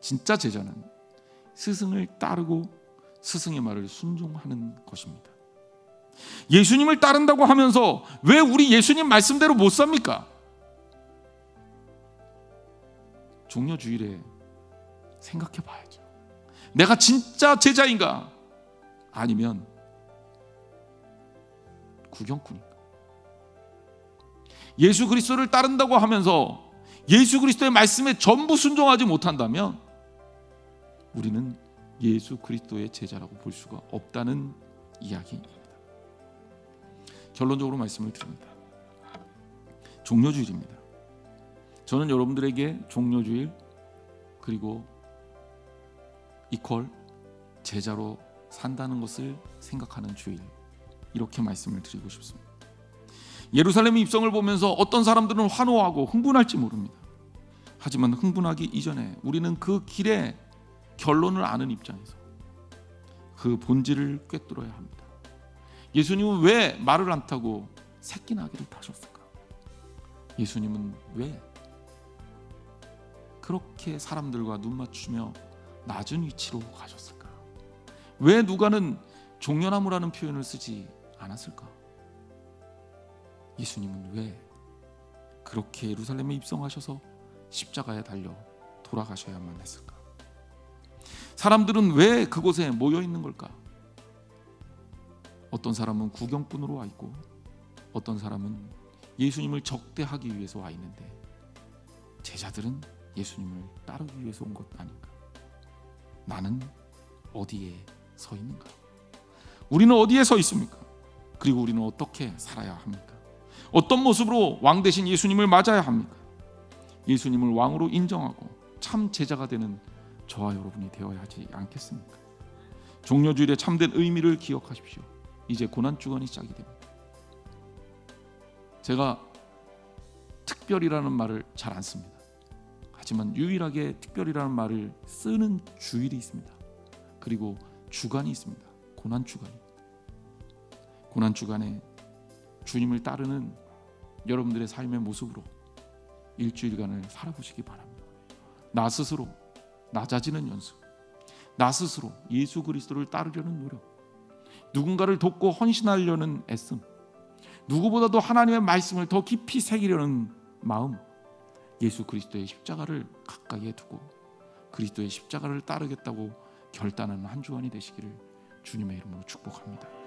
진짜 제자는 스승을 따르고 스승의 말을 순종하는 것입니다. 예수님을 따른다고 하면서 왜 우리 예수님 말씀대로 못 삽니까? 종려 주일에 생각해 봐야죠. 내가 진짜 제자인가? 아니면 구경꾼인가? 예수 그리스도를 따른다고 하면서 예수 그리스도의 말씀에 전부 순종하지 못한다면 우리는 예수 그리스도의 제자라고 볼 수가 없다는 이야기입니다. 결론적으로 말씀을 드립니다. 종료주일입니다. 저는 여러분들에게 종료주일 그리고 이퀄 제자로 산다는 것을 생각하는 주일 이렇게 말씀을 드리고 싶습니다. 예루살렘의 입성을 보면서 어떤 사람들은 환호하고 흥분할지 모릅니다. 하지만 흥분하기 이전에 우리는 그 길의 결론을 아는 입장에서 그 본질을 꿰뚫어야 합니다. 예수님은 왜 말을 안 타고 새끼 나귀를 타셨을까? 예수님은 왜 그렇게 사람들과 눈 맞추며 낮은 위치로 가셨을까? 왜 누가는 종려나무라는 표현을 쓰지 않았을까? 예수님은 왜 그렇게 예루살렘에 입성하셔서 십자가에 달려 돌아가셔야만 했을까? 사람들은 왜 그곳에 모여 있는 걸까? 어떤 사람은 구경꾼으로 와 있고 어떤 사람은 예수님을 적대하기 위해서 와 있는데 제자들은 예수님을 따르기 위해서 온 것 아닌가? 나는 어디에 서 있는가? 우리는 어디에 서 있습니까? 그리고 우리는 어떻게 살아야 합니까? 어떤 모습으로 왕 대신 예수님을 맞아야 합니까? 예수님을 왕으로 인정하고 참 제자가 되는 저와 여러분이 되어야 하지 않겠습니까? 종료주일의 참된 의미를 기억하십시오. 이제 고난 주간이 시작이 됩니다. 제가 특별이라는 말을 잘 안 씁니다. 하지만 유일하게 특별이라는 말을 쓰는 주일이 있습니다. 그리고 주간이 있습니다. 고난 주간이. 고난 주간에 주님을 따르는 여러분들의 삶의 모습으로 일주일간을 살아보시기 바랍니다. 나 스스로 낮아지는 연습, 나 스스로 예수 그리스도를 따르려는 노력, 누군가를 돕고 헌신하려는 애씀, 누구보다도 하나님의 말씀을 더 깊이 새기려는 마음, 예수 그리스도의 십자가를 가까이에 두고 그리스도의 십자가를 따르겠다고 결단하는 한 주간이 되시기를 주님의 이름으로 축복합니다.